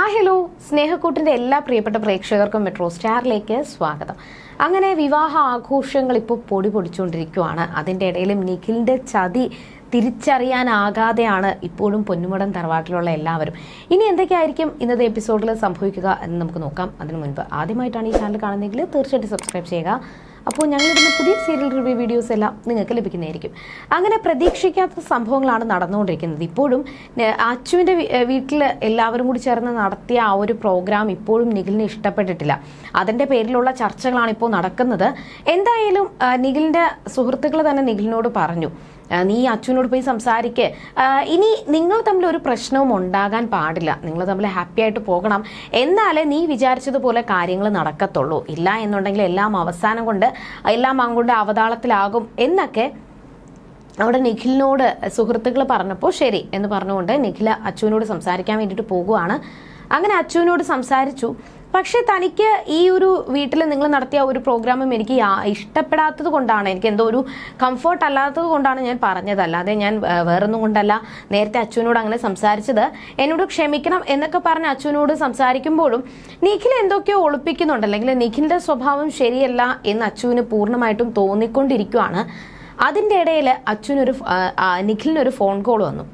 Hi hello. സ്നേഹക്കൂട്ടിന്റെ എല്ലാ പ്രിയപ്പെട്ട പ്രേക്ഷകർക്കും മെട്രോ സ്റ്റാറിലേക്ക് സ്വാഗതം. അങ്ങനെ വിവാഹ ആഘോഷങ്ങൾ ഇപ്പോൾ പൊടി പൊടിച്ചുകൊണ്ടിരിക്കുകയാണ് അതിന്റെ ഇടയിലും നിഖിലിന്റെ ചതി തിരിച്ചറിയാനാകാതെയാണ് ഇപ്പോഴും പൊന്നുമടം തറവാട്ടിലുള്ള എല്ലാവരും. ഇനി എന്തൊക്കെയായിരിക്കും ഇന്നത്തെ എപ്പിസോഡിൽ സംഭവിക്കുക എന്ന് നമുക്ക് നോക്കാം. അതിനു മുൻപ് ആദ്യമായിട്ടാണ് ഈ ചാനൽ കാണുന്നതെങ്കിൽ തീർച്ചയായിട്ടും സബ്സ്ക്രൈബ് ചെയ്യുക. അപ്പോൾ ഞങ്ങളിടുന്ന പുതിയ സീരിയൽ റിവ്യൂ വീഡിയോസ് എല്ലാം നിങ്ങൾക്ക് ലഭിക്കുന്നതായിരിക്കും. അങ്ങനെ പ്രതീക്ഷിക്കാത്ത സംഭവങ്ങളാണ് നടന്നുകൊണ്ടിരിക്കുന്നത്. ഇപ്പോഴും അച്ചുവിന്റെ വീട്ടിൽ എല്ലാവരും കൂടി ചേർന്ന് നടത്തിയ ആ ഒരു പ്രോഗ്രാം ഇപ്പോഴും നിഖിലിന് ഇഷ്ടപ്പെട്ടിട്ടില്ല. അതിന്റെ പേരിലുള്ള ചർച്ചകളാണ് ഇപ്പോൾ നടക്കുന്നത്. എന്തായാലും നിഖിലിന്റെ സുഹൃത്തുക്കൾ തന്നെ നിഖിലിനോട് പറഞ്ഞു നീ അച്ഛനോട് പോയി സംസാരിക്കേ. ഇനി നിങ്ങൾ തമ്മിൽ ഒരു പ്രശ്നവും ഉണ്ടാകാൻ പാടില്ല. നിങ്ങൾ തമ്മിൽ ഹാപ്പി ആയിട്ട് പോകണം. എന്നാലേ നീ വിചാരിച്ചതുപോലെ കാര്യങ്ങൾ നടക്കത്തുള്ളൂ. ഇല്ല എന്നുണ്ടെങ്കിൽ എല്ലാം അവസാനം കൊണ്ട് എല്ലാം അങ്ങോട്ട് അവതാളത്തിലാകും എന്നൊക്കെ അവിടെ നിഖിലിനോട് സുഹൃത്തുക്കൾ പറഞ്ഞപ്പോൾ ശരി എന്ന് പറഞ്ഞുകൊണ്ട് നിഖില അച്ചുവിനോട് സംസാരിക്കാൻ വേണ്ടിയിട്ട് പോകുവാണ്. അങ്ങനെ അച്ചുവിനോട് സംസാരിച്ചു. പക്ഷെ തനിക്ക് ഈ ഒരു വീട്ടിൽ നിങ്ങൾ നടത്തിയ ഒരു പ്രോഗ്രാമും എനിക്ക് ഇഷ്ടപ്പെടാത്തത് കൊണ്ടാണ്. എനിക്ക് എന്തോ ഒരു കംഫർട്ട് അല്ലാത്തത് കൊണ്ടാണ് ഞാൻ പറഞ്ഞത്. അല്ലാതെ ഞാൻ വേറൊന്നും കൊണ്ടല്ല. നേരത്തെ അച്ഛനോട് അങ്ങനെ സംസാരിച്ചത്. എന്നോട് ക്ഷമിക്കണം എന്നൊക്കെ പറഞ്ഞ് അച്ഛനോട് സംസാരിക്കുമ്പോഴും നിഖിൽ എന്തൊക്കെയോ ഒളിപ്പിക്കുന്നുണ്ട്. അല്ലെങ്കിൽ നിഖിലിന്റെ സ്വഭാവം ശരിയല്ല എന്ന് അച്ചുവിന് പൂർണമായിട്ടും തോന്നിക്കൊണ്ടിരിക്കുവാണ്. അതിന്റെ ഇടയിൽ അച്ഛനൊരു നിഖിലിനൊരു ഫോൺ കോൾ വന്നു.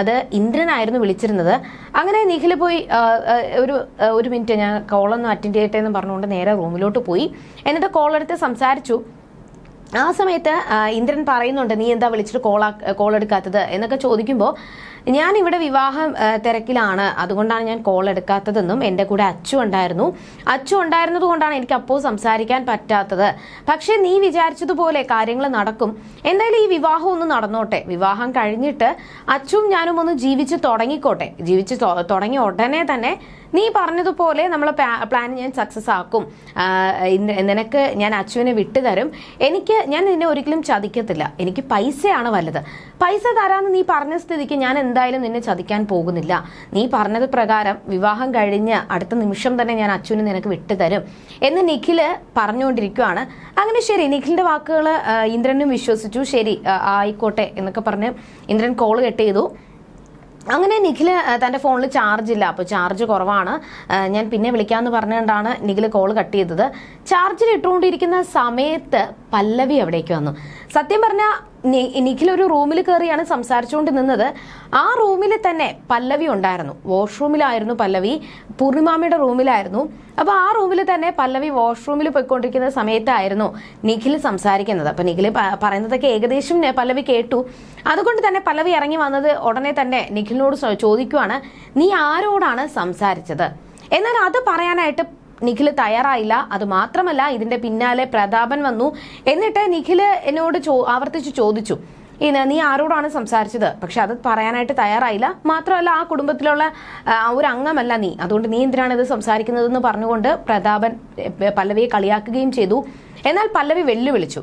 അത് ഇന്ദ്രനായിരുന്നു വിളിച്ചിരുന്നത്. അങ്ങനെ നിഖിൽ പോയി ഒരു ഒരു മിനിറ്റ് ഞാൻ കോളൊന്ന് അറ്റൻഡ് ചെയ്യട്ടെ എന്ന് പറഞ്ഞുകൊണ്ട് നേരെ റൂമിലോട്ട് പോയി. എന്നിട്ട് കോളെടുത്ത് സംസാരിച്ചു. ആ സമയത്ത് ഇന്ദ്രൻ പറയുന്നുണ്ട് നീ എന്താ വിളിച്ചിട്ട് കോളാ കോൾ എടുക്കാത്തത്? എന്നൊക്കെ ചോദിക്കുമ്പോൾ ഞാൻ ഇവിടെ വിവാഹം തിരക്കിലാണ്. അതുകൊണ്ടാണ് ഞാൻ കോൾ എടുക്കാത്തതെന്നും എന്റെ കൂടെ അച്ചു ഉണ്ടായിരുന്നു. അച്ചു ഉണ്ടായിരുന്നത് കൊണ്ടാണ് എനിക്ക് അപ്പോൾ സംസാരിക്കാൻ പറ്റാത്തത്. പക്ഷേ നീ വിചാരിച്ചതുപോലെ കാര്യങ്ങൾ നടക്കും. എന്തായാലും ഈ വിവാഹം ഒന്ന് നടന്നോട്ടെ. വിവാഹം കഴിഞ്ഞിട്ട് അച്ചും ഞാനും ഒന്ന് ജീവിച്ച് തുടങ്ങിക്കോട്ടെ. ജീവിച്ച് തുടങ്ങിയ ഉടനെ തന്നെ നീ പറഞ്ഞതുപോലെ നമ്മൾ പ്ലാൻ ഞാൻ സക്സസ് ആക്കും. നിനക്ക് ഞാൻ അച്ചുവിനെ വിട്ടുതരും. എനിക്ക് ഞാൻ നിന്നെ ഒരിക്കലും ചതിക്കത്തില്ല. എനിക്ക് പൈസയാണ് വലുത്. പൈസ തരാമെന്ന് നീ പറഞ്ഞ സ്ഥിതിക്ക് ഞാൻ എന്തായാലും നിന്നെ ചതിക്കാൻ പോകുന്നില്ല. നീ പറഞ്ഞത് പ്രകാരം വിവാഹം കഴിഞ്ഞ് അടുത്ത നിമിഷം തന്നെ ഞാൻ അച്ഛന് നിനക്ക് വിട്ടുതരും എന്ന് നിഖിൽ പറഞ്ഞുകൊണ്ടിരിക്കുകയാണ് അങ്ങനെ ശരി നിഖിലിന്റെ വാക്കുകൾ ഇന്ദ്രനും വിശ്വസിച്ചു. ശരി ആയിക്കോട്ടെ എന്നൊക്കെ പറഞ്ഞ് ഇന്ദ്രൻ കോൾ കട്ട് ചെയ്തു. അങ്ങനെ നിഖിൽ തന്റെ ഫോണിൽ ചാർജ് ഇല്ല. അപ്പോൾ ചാർജ് കുറവാണ്. ഞാൻ പിന്നെ വിളിക്കാമെന്ന് പറഞ്ഞുകൊണ്ടാണ് നിഖിൽ കോൾ കട്ട് ചെയ്തത്. ചാർജിൽ ഇട്ടുകൊണ്ടിരിക്കുന്ന സമയത്ത് പല്ലവി അവിടേക്ക് വന്നു? സത്യം പറഞ്ഞാൽ നിഖിൽ ഒരു റൂമിൽ കയറിയാണ് സംസാരിച്ചുകൊണ്ട് നിന്നത്. ആ റൂമിൽ തന്നെ പല്ലവി ഉണ്ടായിരുന്നു. വാഷ്റൂമിലായിരുന്നു പല്ലവി. പൂർണിമാമയുടെ റൂമിലായിരുന്നു. അപ്പോൾ ആ റൂമിൽ തന്നെ പല്ലവി വാഷ്റൂമിൽ പോയിക്കൊണ്ടിരിക്കുന്ന സമയത്തായിരുന്നു നിഖിൽ സംസാരിക്കുന്നത്. അപ്പോൾ നിഖിൽ പറയുന്നതൊക്കെ ഏകദേശം പല്ലവി കേട്ടു. അതുകൊണ്ട് തന്നെ പല്ലവി ഇറങ്ങി വന്നത് ഉടനെ തന്നെ നിഖിലിനോട് ചോദിക്കുവാണ് നീ ആരോടാണ് സംസാരിച്ചത്? എന്നാൽ അത് പറയാനായിട്ട് നിഖിൽ തയ്യാറായില്ല. അത് മാത്രമല്ല ഇതിന്റെ പിന്നാലെ പ്രതാപൻ വന്നു. എന്നിട്ട് നിഖിൽ എന്നോട് ചോ ആവർത്തിച്ച് ചോദിച്ചു നീ ആരോടാണ് സംസാരിച്ചത്? പക്ഷെ അത് പറയാനായിട്ട് തയ്യാറായില്ല. മാത്രമല്ല ആ കുടുംബത്തിലുള്ള ഒരു അംഗമല്ല നീ. അതുകൊണ്ട് നീ എന്തിനാണ് ഇത് സംസാരിക്കുന്നതെന്ന് പറഞ്ഞുകൊണ്ട് പ്രതാപൻ പല്ലവിയെ കളിയാക്കുകയും ചെയ്തു. എന്നാൽ പല്ലവി വെല്ലുവിളിച്ചു.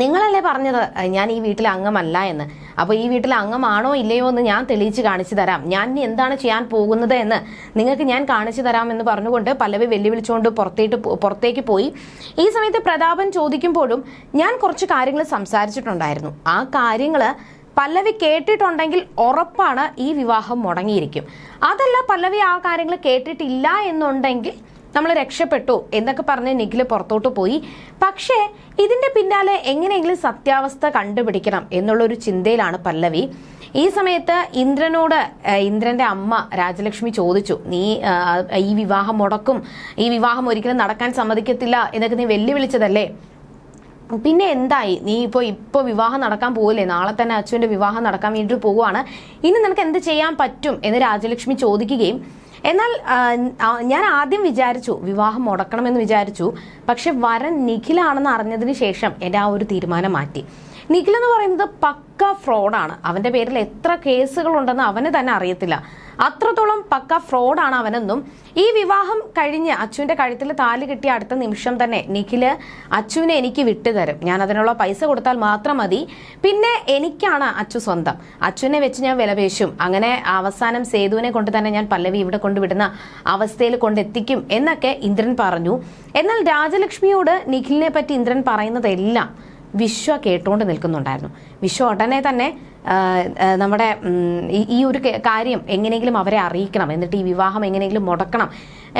നിങ്ങളല്ലേ പറഞ്ഞത് ഞാൻ ഈ വീട്ടിലെ അംഗമല്ല എന്ന്. അപ്പോൾ ഈ വീട്ടിൽ അംഗമാണോ ഇല്ലയോ എന്ന് ഞാൻ തെളിയിച്ച് കാണിച്ചു തരാം. ഞാൻ എന്താണ് ചെയ്യാൻ പോകുന്നത് എന്ന് നിങ്ങൾക്ക് ഞാൻ കാണിച്ചു തരാം എന്ന് പറഞ്ഞുകൊണ്ട് പല്ലവി വെല്ലുവിളിച്ചുകൊണ്ട് പുറത്തേട്ട് പോ- പുറത്തേക്ക് പോയി. ഈ സമയത്ത് പ്രതാപൻ ചോദിക്കുമ്പോഴും ഞാൻ കുറച്ച് കാര്യങ്ങൾ സംസാരിച്ചിട്ടുണ്ടായിരുന്നു. ആ കാര്യങ്ങൾ പല്ലവി കേട്ടിട്ടുണ്ടെങ്കിൽ ഉറപ്പാണ് ഈ വിവാഹം മുടങ്ങിയിരിക്കും. അതല്ല പല്ലവി ആ കാര്യങ്ങൾ കേട്ടിട്ടില്ല എന്നുണ്ടെങ്കിൽ നമ്മൾ രക്ഷപ്പെട്ടു എന്നൊക്കെ പറഞ്ഞ് നിഖിൽ പുറത്തോട്ട് പോയി. പക്ഷേ ഇതിന്റെ പിന്നാലെ എങ്ങനെയെങ്കിലും സത്യാവസ്ഥ കണ്ടുപിടിക്കണം എന്നുള്ളൊരു ചിന്തയിലാണ് പല്ലവി. ഈ സമയത്ത് ഇന്ദ്രനോട് ഇന്ദ്രന്റെ അമ്മ രാജലക്ഷ്മി ചോദിച്ചു നീ ഈ വിവാഹം മുടക്കും ഈ വിവാഹം ഒരിക്കലും നടക്കാൻ സമ്മതിക്കത്തില്ല എന്നൊക്കെ നീ വെല്ലുവിളിച്ചതല്ലേ? പിന്നെ എന്തായി? നീ ഇപ്പോൾ ഇപ്പോൾ വിവാഹം നടക്കാൻ പോകില്ലേ നാളെ തന്നെ അച്ഛന്റെ വിവാഹം നടക്കാൻ വേണ്ടിയിട്ട് പോവുകയാണ്. ഇനി നിനക്ക് എന്ത് ചെയ്യാൻ പറ്റും എന്ന് രാജലക്ഷ്മി ചോദിക്കുകയും എന്നാൽ ഞാൻ ആദ്യം വിചാരിച്ചു വിവാഹം മുടക്കണമെന്ന് വിചാരിച്ചു. പക്ഷെ വരൻ നിഖിലാണെന്ന് അറിഞ്ഞതിന് ശേഷം എന്റെ ആ ഒരു തീരുമാനം മാറ്റി. നിഖിൽ എന്ന് പറയുന്നത് പക്ക ഫ്രോഡാണ്. അവന്റെ പേരിൽ എത്ര കേസുകൾ ഉണ്ടെന്ന് അവന് തന്നെ അറിയത്തില്ല. അത്രത്തോളം പക്ക ഫ്രോഡാണ് അവനെന്നും ഈ വിവാഹം കഴിഞ്ഞ് അച്ചുവിന്റെ കഴുത്തിൽ താലി കിട്ടിയ അടുത്ത നിമിഷം തന്നെ നിഖിൽ അച്ചുവിനെ എനിക്ക് വിട്ടുതരും ഞാൻ അതിനുള്ള പൈസ കൊടുത്താൽ മാത്രം മതി. പിന്നെ എനിക്കാണ് അച്ചു സ്വന്തം. അച്ചുവിനെ വെച്ച് ഞാൻ വിലപേശും അങ്ങനെ അവസാനം സേതുവിനെ കൊണ്ട് തന്നെ ഞാൻ പല്ലവി ഇവിടെ കൊണ്ടുവിടുന്ന അവസ്ഥയിൽ കൊണ്ടെത്തിക്കും എന്നൊക്കെ ഇന്ദ്രൻ പറഞ്ഞു. എന്നാൽ രാജലക്ഷ്മിയോട് നിഖിലിനെ പറ്റി ഇന്ദ്രൻ പറയുന്നതെല്ലാം വിശ്വ കേട്ടുകൊണ്ട് നിൽക്കുന്നുണ്ടായിരുന്നു. വിശ്വ ഉടനെ തന്നെ നമ്മുടെ ഈ- ഒരു കാര്യം എങ്ങനെയെങ്കിലും അവരെ അറിയിക്കണം. എന്നിട്ട് ഈ വിവാഹം എങ്ങനെയെങ്കിലും മുടക്കണം.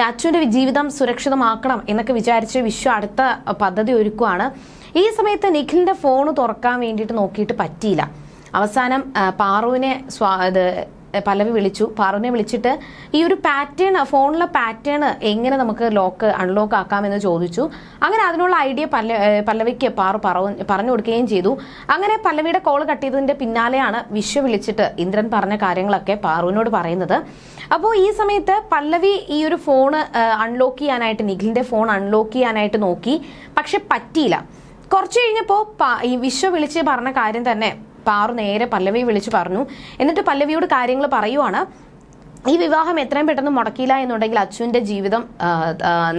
അച്ഛന്റെ ജീവിതം സുരക്ഷിതമാക്കണം എന്നൊക്കെ വിചാരിച്ച് വിശ്വ അടുത്ത പദ്ധതി ഒരുക്കുവാണ്. ഈ സമയത്ത് നിഖിലിന്റെ ഫോൺ തുറക്കാൻ വേണ്ടിയിട്ട് നോക്കിയിട്ട് പറ്റിയില്ല. അവസാനം പാറുവിനെ സ്വാ ഇത് പല്ലവി വിളിച്ചു. പാറുവിനെ വിളിച്ചിട്ട് ഈ ഒരു പാറ്റേൺ ഫോണിലെ പാറ്റേൺ എങ്ങനെ നമുക്ക് ലോക്ക് അൺലോക്ക് ആക്കാമെന്ന് ചോദിച്ചു. അങ്ങനെ അതിനുള്ള ഐഡിയ പല്ല പല്ലവിക്ക് പാറു പറ- പറഞ്ഞു കൊടുക്കുകയും ചെയ്തു. അങ്ങനെ പല്ലവിയുടെ കോൾ കട്ട് പിന്നാലെയാണ് വിശ്വ വിളിച്ചിട്ട് ഇന്ദ്രൻ പറഞ്ഞ കാര്യങ്ങളൊക്കെ പാറുവിനോട് പറയുന്നത്. അപ്പോൾ ഈ സമയത്ത് പല്ലവി ഈ ഒരു ഫോൺ അൺലോക്ക് ചെയ്യാനായിട്ട് നിഖിലിന്റെ ഫോൺ അൺലോക്ക് ചെയ്യാനായിട്ട് നോക്കി. പക്ഷെ പറ്റിയില്ല. കുറച്ച് കഴിഞ്ഞപ്പോൾ ഈ വിശ്വ വിളിച്ച് പറഞ്ഞ കാര്യം തന്നെ പാറു നേരെ പല്ലവി വിളിച്ച് പറഞ്ഞു. എന്നിട്ട് പല്ലവിയോട് കാര്യങ്ങൾ പറയുവാണ് ഈ വിവാഹം എത്രയും പെട്ടെന്ന് മുടക്കിയില്ല എന്നുണ്ടെങ്കിൽ അച്ചുവിന്റെ ജീവിതം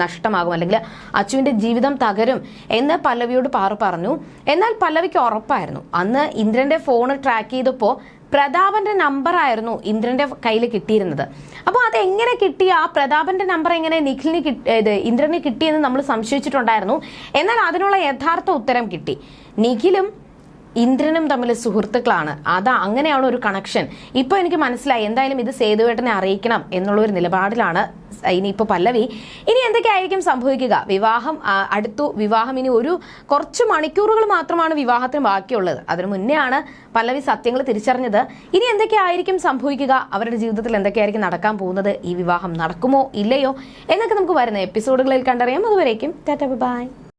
നഷ്ടമാകും. അല്ലെങ്കിൽ അച്ചുവിന്റെ ജീവിതം തകരും എന്ന് പല്ലവിയോട് പാറു പറഞ്ഞു. എന്നാൽ പല്ലവിക്ക് ഉറപ്പായിരുന്നു. അന്ന് ഇന്ദ്രന്റെ ഫോൺ ട്രാക്ക് ചെയ്തപ്പോൾ പ്രതാപന്റെ നമ്പർ ആയിരുന്നു ഇന്ദ്രന്റെ കയ്യിൽ കിട്ടിയിരുന്നത്. അപ്പോൾ അത് എങ്ങനെ കിട്ടി? ആ പ്രതാപന്റെ നമ്പർ എങ്ങനെ നിഖിലിന് കിട്ടി ഇത് ഇന്ദ്രന് കിട്ടിയെന്ന് നമ്മൾ സംശയിച്ചിട്ടുണ്ടായിരുന്നു. എന്നാൽ അതിനുള്ള യഥാർത്ഥ ഉത്തരം കിട്ടി. നിഖിലും ഇന്ദ്രനും തമ്മിൽ സുഹൃത്തുക്കളാണ്. അതാ അങ്ങനെയാണ് ഒരു കണക്ഷൻ ഇപ്പൊ എനിക്ക് മനസ്സിലായി. എന്തായാലും ഇത് സേതുവേട്ടനെ അറിയിക്കണം എന്നുള്ള ഒരു നിലപാടിലാണ് ഇനിയിപ്പോ പല്ലവി. ഇനി എന്തൊക്കെയായിരിക്കും സംഭവിക്കുക? വിവാഹം അടുത്തു വിവാഹം. ഇനി ഒരു കുറച്ച് മണിക്കൂറുകൾ മാത്രമാണ് വിവാഹത്തിന് ബാക്കിയുള്ളത്. അതിനു മുന്നേ ആണ് പല്ലവി സത്യങ്ങൾ തിരിച്ചറിഞ്ഞത്. ഇനി എന്തൊക്കെയായിരിക്കും സംഭവിക്കുക? അവരുടെ ജീവിതത്തിൽ എന്തൊക്കെയായിരിക്കും നടക്കാൻ പോകുന്നത്? ഈ വിവാഹം നടക്കുമോ? ഇല്ലയോ? എന്നൊക്കെ നമുക്ക് വരുന്ന എപ്പിസോഡുകളിൽ കണ്ടറിയാം. അതുവരേക്കും ടാറ്റ ബൈ.